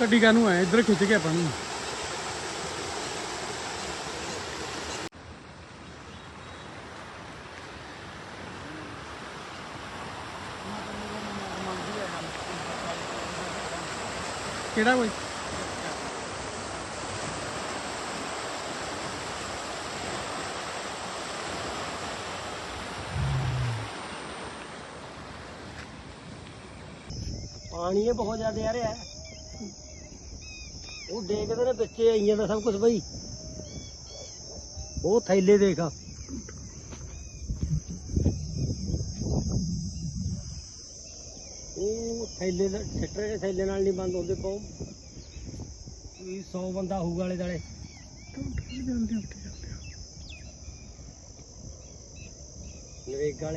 ਗੱਡੀ ਕਾਨੂੰ ਆਏ ਇੱਧਰ ਖਿੱਚ ਕੇ ਆਪਾਂ ਨੂੰ। ਕਿਹੜਾ ਕੋਈ? ਪਾਣੀ ਇਹ ਬਹੁਤ ਜ਼ਿਆਦਾ ਆ ਰਿਹਾ। ਉਹ ਦੇਖਦੇ ਨੇ ਵਿੱਚੇ ਆਈਆਂ ਦਾ ਸਭ ਕੁਝ ਬਈ। ਉਹ ਥੈਲੇ ਦੇਖ। ਉਹ ਥੈਲੇ ਦਾ ਛੱਟਰੇ ਦੇ ਥੈਲੇ ਨਾਲ ਨਹੀਂ ਬੰਦ ਹੁੰਦੇ ਪਾਉ ਵੀ 100 ਬੰਦਾ ਹੋਊਗਾ ਵਾਲੇ ਦਾਲੇ ਨਰੇਗਾ ਵਾਲੇ